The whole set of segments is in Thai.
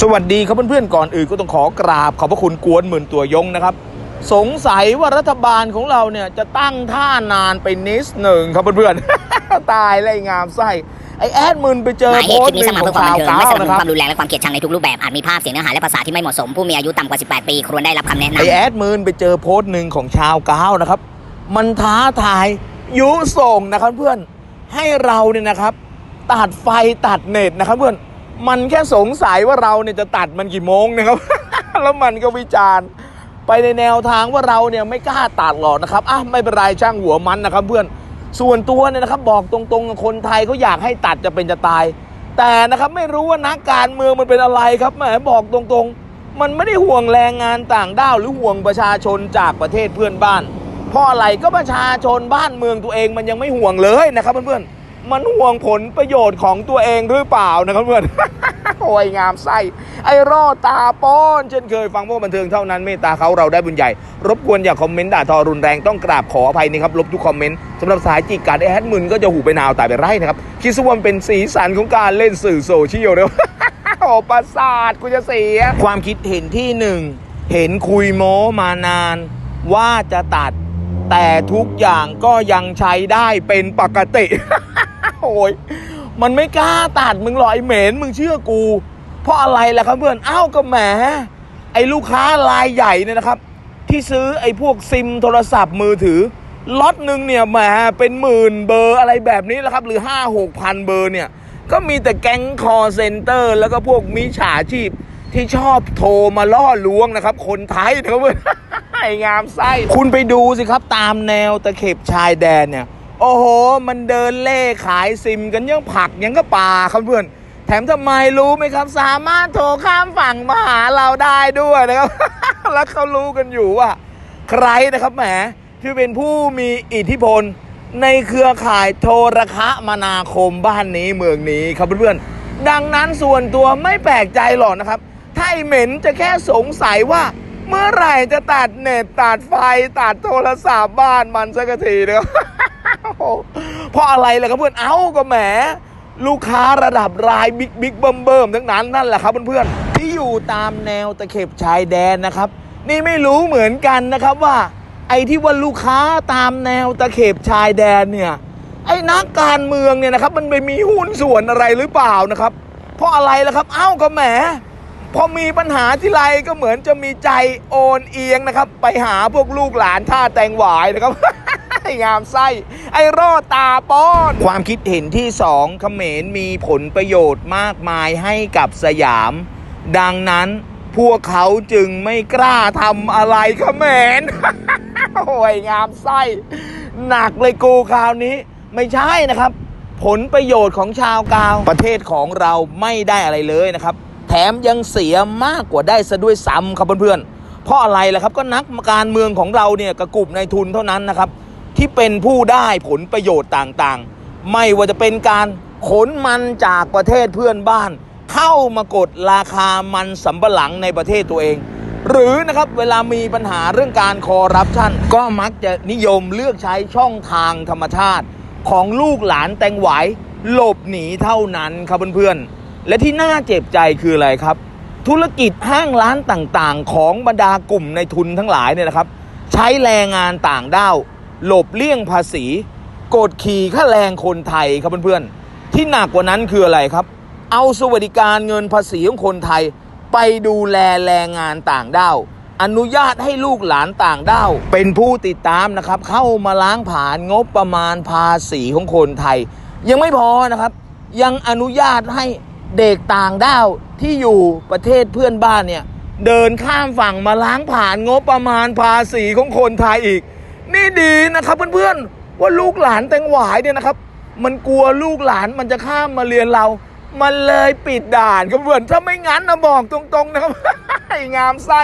สวัสดีครับเพื่อนๆก่อนอื่นก็ต้องขอกราบขอบพระคุณกวนหมื่นตัวยงนะครับ สงสัยว่ารัฐบาลของเราเนี่ยจะตั้งท่านานไปนิดหนึ่งครับเพื่อนๆ ตายเลยงามไส้ไอแอดมึนไปเจอหมายโพเหสตุต์คลิปหนี้นึ่สงร้างขมาองเพื่อความชาวบันเทิงก้าวไม่สนับสนุนนะคครับวามรุนแรงและความเกลียดชังในทุกรูปแบบอาจมีภาพเสียงเนื้อหาและภาษาที่ไม่เหมาะสมผู้มีอายุต่ำกว่า 18 ปีควรได้รับคำแนะนำไอแอดมึนไปเจอโพสต์หนึ่งของชาวก้าวนะครับ มันท้าทายยุส่งนะครับเพื่อนให้เราเนี่ยนะครับ ตัดไฟตัดเน็ตนะครับเพื่อน มันแค่สงสัยว่าเราเนี่ยจะตัดมันกี่โมงนะครับ แล้วมันก็วิจารณ์ ไปในแนวทางว่าเราเนี่ยไม่กล้าตัดหรอกนะครับอะไม่เป็นไรช่างหัวมันนะครับ เพื่อนส่วนตัวเนี่ยนะครับ บอกตรงๆคนไทยเขาอยากให้ตัดจะเป็นจะตาย แต่นะครับไม่รู้ว่านักการเมืองมันเป็นอะไรครับแหมบอกตรงๆ มันไม่ได้ห่วงแรงงานต่างด้าวหรือห่วงประชาชนจากประเทศเพื่อนบ้านเพราะอะไรก็ประชาชนบ้านเมืองตัวเองมันยังไม่ห่วงเลยนะครับเพื่อนๆ มันห่วงผลประโยชน์ของตัวเองหรือเปล่านะครับเพื่อนโอ้ยงามไส้ไอ้รอดตาป้อนเช่นเคยฟังพวกบันเทิงเท่านั้นเมตตาเขาเราได้บุญใหญ่ รบกวนอย่าคอมเมนต์ด่าทอรุนแรงต้องกราบขออภัยนี่ครับลบทุกคอมเมนต์สำหรับสายจิกกัดไอ้แฮดมึนก็จะหูไปนาวตายไปไร่นะครับคิดซะว่ามันเป็นสีสันของการเล่นสื่อโซเชียลเร็วโอ้ประสาทกูจะเสีย ความคิดเห็นที่หนึ่งเห็นคุยโม้มานาน ว่าจะตัดแต่ทุกอย่างก็ยังใช้ได้เป็นปกติ โอ้ยมันไม่กล้าตัดมึงหรอกไอเหม็นมึงเชื่อกู เพราะอะไรล่ะครับเพื่อนอ้าวก็แหมไอ้ลูกค้ารายใหญ่เนี่ยนะครับ ที่ซื้อไอ้พวกซิมโทรศัพท์มือถือล็อตหนึ่งเนี่ยแหมเป็นหมื่นเบอร์อะไรแบบนี้แหละครับ หรือ5 6พันเบอร์เนี่ย ก็มีแต่แก๊งคอเซ็นเตอร์ แล้วก็พวกมิจฉาชีพที่ชอบโทรมาล่อลวงนะครับ คนไทยนะครับเพื่อนไอ้งามไส้ คุณไปดูสิครับตามแนวตะเข็บชายแดนเนี่ย โอ้โห มันเดินเล่ขายซิมกันยังผักยังก็ป่าครับเพื่อน แถมทำไมรู้ไหมครับ สามารถโทรข้ามฝั่งมาหาเราได้ด้วยนะครับ แล้วเขารู้กันอยู่ว่า ใครนะครับแหมที่เป็นผู้มีอิทธิพล ในเครือข่ายโทรคมนาคมบ้านนี้เมืองนี้ครับเพื่อนๆ ดังนั้นส่วนตัวไม่แปลกใจหรอกนะครับ ถ้าไอเหม็นจะแค่สงสัยว่าเมื่อไหร่จะตัดเน็ตตัดไฟตัดโทรศัพท์บ้านมันสักทีเดียว เพราะอะไรล่ะครับเพื่อนเอ้าก็แหมลูกค้าระดับรายบิ๊กบิ๊กเบิ่มเบิ่มทั้งนั้นนั่นแหละครับเพื่อนๆที่อยู่ตามแนวตะเข็บชายแดนนะครับ นี่ไม่รู้เหมือนกันนะครับว่า ไอ้ที่ว่าลูกค้าตามแนวตะเข็บชายแดนเนี่ยไอ้นักการเมืองเนี่ยนะครับ มันไปมีหุ้นส่วนอะไรหรือเปล่านะครับ เพราะอะไรล่ะครับเอ้าก็แหมพอมีปัญหาที่ไรก็เหมือนจะมีใจโอนเอียงนะครับ ไปหาพวกลูกหลานท่าแตงหวายนะครับ งามไส้ ไอ้รอดตาป้อน ความคิดเห็นที่สองเขมรมีผลประโยชน์มากมายให้กับสยาม ดังนั้นพวกเขาจึงไม่กล้าทำอะไรเขมรโอ้ยงามไส้ หนักเลยกูคราวนี้ ไม่ใช่นะครับ ผลประโยชน์ของชาวกาว ประเทศของเราไม่ได้อะไรเลยนะครับ แถมยังเสียมากกว่าได้ซะด้วยซ้ำครับเพื่อนๆเพราะอะไรล่ะครับก็นักการเมืองของเราเนี่ยกระกุบในทุนเท่านั้นนะครับ ที่เป็นผู้ได้ผลประโยชน์ต่างๆ ไม่ว่าจะเป็นการขนมันจากประเทศเพื่อนบ้าน เข้ามากดราคามันสำปะหลังในประเทศตัวเอง หรือนะครับเวลามีปัญหาเรื่องการคอร์รัปชันก็มักจะนิยมเลือกใช้ช่องทางธรรมชาติ ของลูกหลานแตงหวหลบหนีเท่านั้นครับเพื่อนๆ และที่น่าเจ็บใจคืออะไรครับ ธุรกิจห้างร้านต่างๆ ของบรรดากลุ่มในทุนทั้งหลายเนี่ยนะครับ ใช้แรงงานต่างด้าว หลบเลี่ยงภาษีกดขี่ค่าแรงคนไทยครับเพื่อนๆ ที่หนักกว่านั้นคืออะไรครับ เอาสวัสดิการเงินภาษีของคนไทย ไปดูแลแรงงานต่างด้าวอนุญาตให้ลูกหลานต่างด้าวเป็นผู้ติดตามนะครับ เข้ามาล้างผ่านงบประมาณภาษีของคนไทย ยังไม่พอนะครับ ยังอนุญาตให้เด็กต่างด้าวที่อยู่ประเทศเพื่อนบ้านเนี่ยเดินข้ามฝั่งมาล้างผ่านงบประมาณภาษีของคนไทยอีก นี่ดีนะครับเพื่อนๆว่าลูกหลานแตงหวายเนี่ยนะครับ มันกลัวลูกหลานมันจะข้ามมาเรียนเรา มันเลยปิดด่านครับเพื่อนถ้าไม่งั้นนะบอกตรงๆนะครับไอ้งามไส้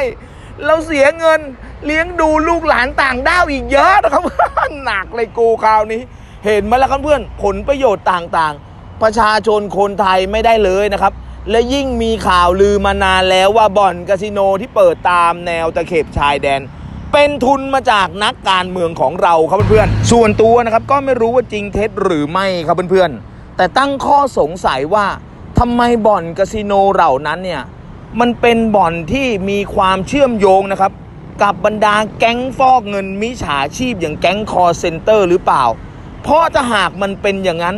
เราเสียเงินเลี้ยงดูลูกหลานต่างด้าวอีกเยอะนะครับหนักเลยกูคราวนี้ เห็นไหมล่ะครับเพื่อนผลประโยชน์ต่างๆ ประชาชนคนไทยไม่ได้เลยนะครับ และยิ่งมีข่าวลือมานานแล้วว่าบ่อนคาสิโนที่เปิดตามแนวตะเข็บชายแดน เป็นทุนมาจากนักการเมืองของเราครับเพื่อนๆส่วนตัวนะครับก็ไม่รู้ว่าจริงเท็จหรือไม่ครับเพื่อนๆแต่ตั้งข้อสงสัยว่าทำไมบ่อนคาสิโนเหล่านั้นเนี่ยมันเป็นบ่อนที่มีความเชื่อมโยงนะครับ กับบรรดาแก๊งฟอกเงินมิจฉาชีพอย่างแก๊งคอเซ็นเตอร์หรือเปล่า เพราะถ้าหากมันเป็นอย่างนั้น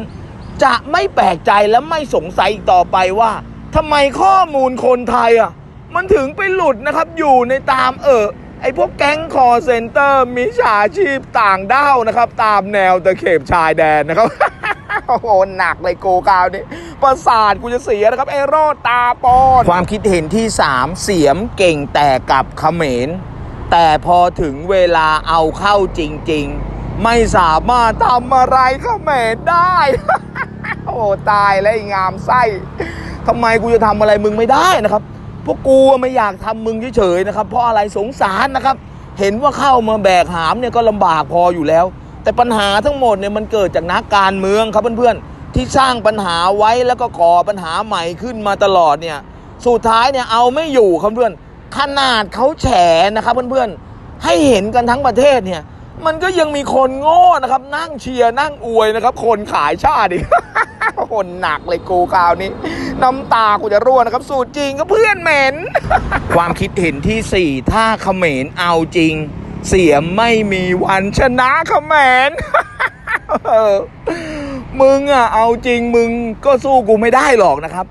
จะไม่แปลกใจและไม่สงสัยอีกต่อไปว่าทำไมข้อมูลคนไทยอะมันถึงไปหลุดนะครับอยู่ในตามเออ ไอพวกแก๊งคอเซ็นเตอร์มิจฉาชีพต่างด้าวนะครับ ตามแนวตะเข็บชายแดนนะครับ โอ้โหหนักเลยโกกาวนี่ประสาทกูจะเสียนะครับไอโรดตาปอน ความคิดเห็นที่ 3 เสียมเก่งแต่กับเขมร แต่พอถึงเวลาเอาเข้าจริง ๆ ไม่สามารถทำอะไรเขมรได้ โอ้ตายแล้วงามไส้ทำไมกูจะทำอะไรมึงไม่ได้นะครับ พวกกูไม่อยากทำมึงเฉยๆนะครับ เพราะอะไรสงสารนะครับ เห็นว่าเข้ามาแบกหามเนี่ยก็ลำบากพออยู่แล้ว แต่ปัญหาทั้งหมดเนี่ยมันเกิดจากนักการเมืองครับเพื่อนๆที่สร้างปัญหาไว้แล้วก็ก่อปัญหาใหม่ขึ้นมาตลอดเนี่ยสุดท้ายเนี่ยเอาไม่อยู่ครับเพื่อนขนาดเขาแฉนะครับเพื่อนๆให้เห็นกันทั้งประเทศเนี่ยมันก็ยังมีคนโง่นะครับ นั่งเชียร์นั่งอวยนะครับ คนขายชาติอีกคนหนักเลยกูคราวนี้ น้ำตากูจะร่วนะครับ สูตรจริงก็เพื่อนเหม็น ความคิดเห็นที่ 4 ถ้าเขมรเอาจริง เสียไม่มีวันชนะเขมรมึงอะเอาจริงมึงก็สู้กูไม่ได้หรอกนะครับ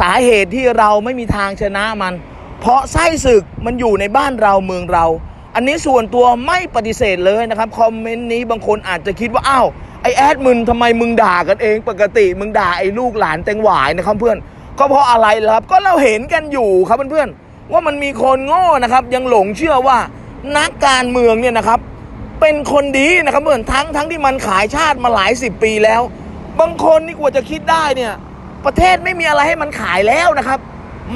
สาเหตุที่เราไม่มีทางชนะมัน เพราะไส้ศึกมันอยู่ในบ้านเราเมืองเรา อันนี้ส่วนตัวไม่ปฏิเสธเลยนะครับ คอมเมนต์นี้บางคนอาจจะคิดว่าอ้าว ไอแอดมึงทำไมมึงด่ากันเองปกติมึงด่าไอ้ลูกหลานแตงหวายนะครับเพื่อน ก็เพราะอะไรล่ะครับ ก็เราเห็นกันอยู่ครับเพื่อนๆว่ามันมีคนโง่นะครับ ยังหลงเชื่อว่านักการเมืองเนี่ยนะครับ เป็นคนดีนะครับเพื่อนทั้งทั้งที่มันขายชาติมาหลายสิบปีแล้ว บางคนนี่กว่าจะคิดได้เนี่ย ประเทศไม่มีอะไรให้มันขายแล้วนะครับ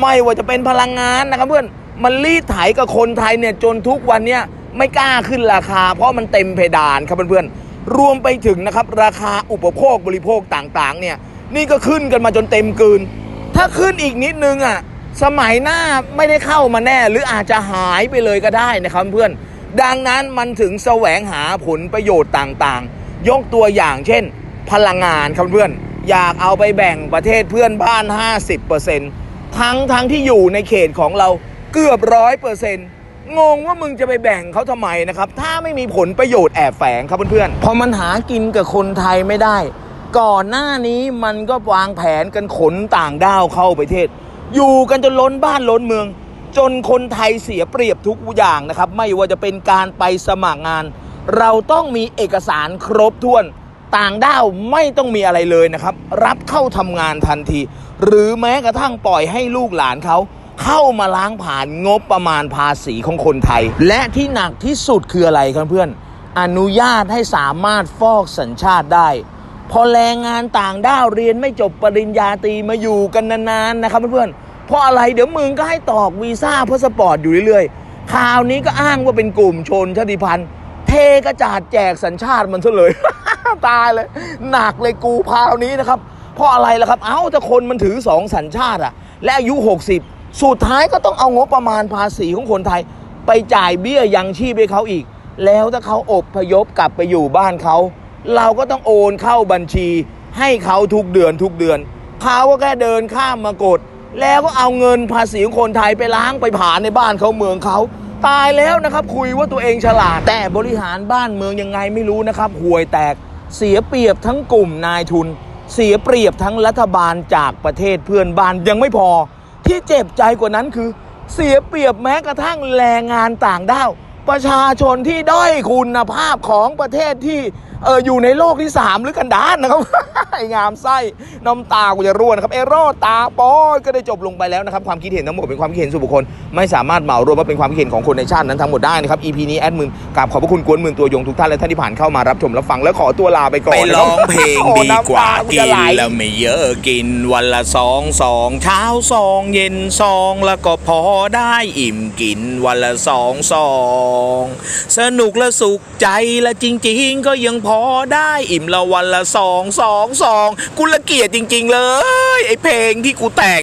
ไม่ว่าจะเป็นพลังงานนะครับเพื่อนมันรีดไถกับคนไทยเนี่ยจนทุกวันเนี่ยไม่กล้าขึ้นราคา เพราะมันเต็มเพดานครับเพื่อนๆ รวมไปถึงนะครับราคาอุปโภคบริโภคต่างๆ เนี่ย นี่ก็ขึ้นกันมาจนเต็มกลืน ถ้าขึ้นอีกนิดนึงอะสมัยหน้าไม่ได้เข้ามาแน่ หรืออาจจะหายไปเลยก็ได้นะครับเพื่อน ดังนั้นมันถึงแสวงหาผลประโยชน์ต่างๆ ยกตัวอย่างเช่น พลังงานครับเพื่อน อยากเอาไปแบ่งประเทศเพื่อนบ้าน 50%ทั้งทั้งที่อยู่ในเขตของเราเกือบร้อยเปอร์เซ็นต์ งงว่ามึงจะไปแบ่งเขาทำไมนะครับ ถ้าไม่มีผลประโยชน์แอบแฝงครับเพื่อนๆ พอมันหากินกับคนไทยไม่ได้ ก่อนหน้านี้มันก็วางแผนกันขนต่างด้าวเข้าประเทศ อยู่กันจนล้นบ้านล้นเมือง จนคนไทยเสียเปรียบทุกอย่างนะครับ ไม่ว่าจะเป็นการไปสมัครงาน เราต้องมีเอกสารครบถ้วนต่างด้าวไม่ต้องมีอะไรเลยนะครับ รับเข้าทำงานทันที หรือแม้กระทั่งปล่อยให้ลูกหลานเขา เข้ามาล้างผ่านงบประมาณภาษีของคนไทย และที่หนักที่สุดคืออะไรครับเพื่อน อนุญาตให้สามารถฟอกสัญชาติได้ พอแรงงานต่างด้าวเรียนไม่จบปริญญาตรีมาอยู่กันนานๆนะครับเพื่อนๆเพราะอะไรเดี๋ยวมึงก็ให้ตอกวีซ่าพาสปอร์ตอยู่เรื่อยๆคราวนี้ก็อ้างว่าเป็นกลุ่มชนชาติพันธุ์ เทกระจาดแจกสัญชาติมันซะเลยตายเลย หนักเลยกูคราวนี้นะครับเพราะอะไรล่ะครับ เอ้าถ้าคนมันถือสองสัญชาติอะและอายุ 60 สุดท้ายก็ต้องเอางบประมาณภาษีของคนไทย ไปจ่ายเบี้ยยังชีพให้เขาอีก แล้วถ้าเขาอบพยพกลับไปอยู่บ้านเขา เราก็ต้องโอนเข้าบัญชี ให้เขาทุกเดือนทุกเดือนเขาก็แค่เดินข้ามมากด แล้วก็เอาเงินภาษีของคนไทยไปล้างไปผ่านในบ้านเขาเมืองเขาตายแล้วนะครับคุยว่าตัวเองฉลาด แต่บริหารบ้านเมืองยังไงไม่รู้นะครับห่วยแตกเสียเปรียบทั้งกลุ่มนายทุน เสียเปรียบทั้งรัฐบาลจากประเทศเพื่อนบ้านยังไม่พอ ที่เจ็บใจกว่านั้นคือ เสียเปรียบแม้กระทั่งแรงงานต่างด้าว ประชาชนที่ด้อยคุณภาพของประเทศที่ เอออยู่ในโลกที่3หรือกันดานนะครับ ไอ้งามไส้น้ำตากูจะร่วนะครับ เอโรตาปอยก็ได้จบลงไปแล้วนะครับความคิดเห็นทั้งหมดเป็นความคิดเห็นส่วนบุคคล ไม่สามารถเหมารวมว่าเป็นความคิดเห็นของคนในชาตินั้นทั้งหมดได้นะครับ EP นี้แอดมินกราบขอบพระคุณกวนหมื่นตัวยงทุกท่านและท่านที่ผ่านเข้ามารับชมรับฟังและขอตัวลาไปก่อนไปร้องเพลงดีกว่ากินแล้วไม่เยอะกินวันละสองสองเช้าสองเย็นสองแล้วก็พอได้อิ่มกินวันละสองสองสนุกและสุขใจและจริง ๆ ก็ยังพออได้อิ่มละวันละสองสองสองกูละเกียดจริง ๆ เลย ไอเพลงที่กูแต่ง